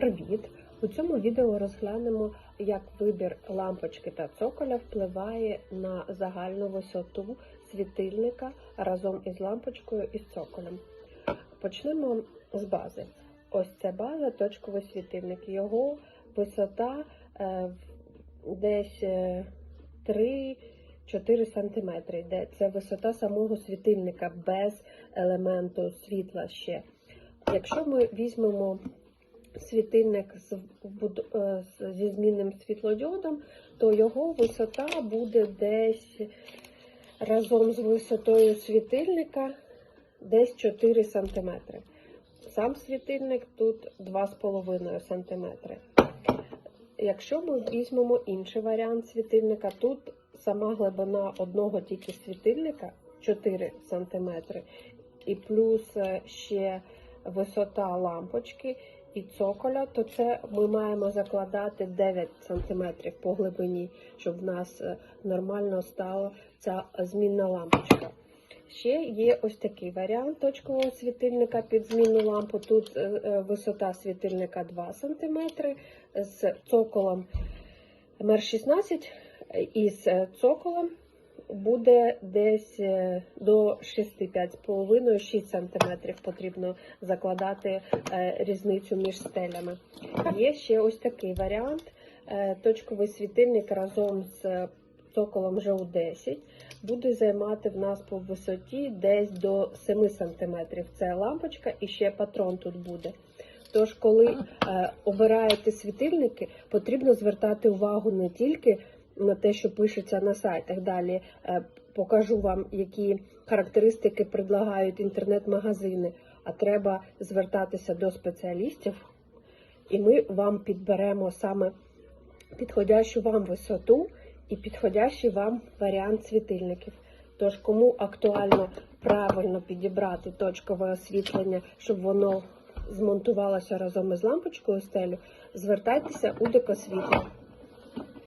Привіт! У цьому відео розглянемо, як вибір лампочки та цоколя впливає на загальну висоту світильника разом із лампочкою і цоколем. Почнемо з бази. Ось це база, точковий світильник. Його висота е, десь е, 3-4 см. Йде. Це висота самого світильника без елементу світла ще. Якщо ми візьмемо світильник е, зі змінним світлодіодом, то його висота буде десь разом з висотою світильника десь 4 см. Сам світильник тут 2,5 см. Якщо ми візьмемо інший варіант світильника, тут сама глибина одного тільки світильника 4 см, і плюс е, ще висота лампочки і цоколя, то це ми маємо закладати 9 см по глибині, щоб в нас е, нормально стала ця змінна лампочка. Ще є ось такий варіант точкового світильника під змінну лампу. Тут е, е, висота світильника 2 см з цоколом МР16 і з цоколом буде десь е, до 6-5,5-6 см потрібно закладати е, різницю між стелями. Є ще ось такий варіант. Е, Точковий світильник разом з цоколом ЖУ-10 буде займати в нас по висоті десь до 7 см. Це лампочка і ще патрон тут буде. Тож, коли обираєте світильники, потрібно звертати увагу не тільки на те, що пишеться на сайтах. Далі е, покажу вам, які характеристики предлагають інтернет-магазини, а треба звертатися до спеціалістів, і ми вам підберемо саме підходящу вам висоту і підходящий вам варіант світильників. Тож, кому актуально правильно підібрати точкове освітлення, щоб воно змонтувалося разом із лампочкою стелю, звертайтеся у декосвітло.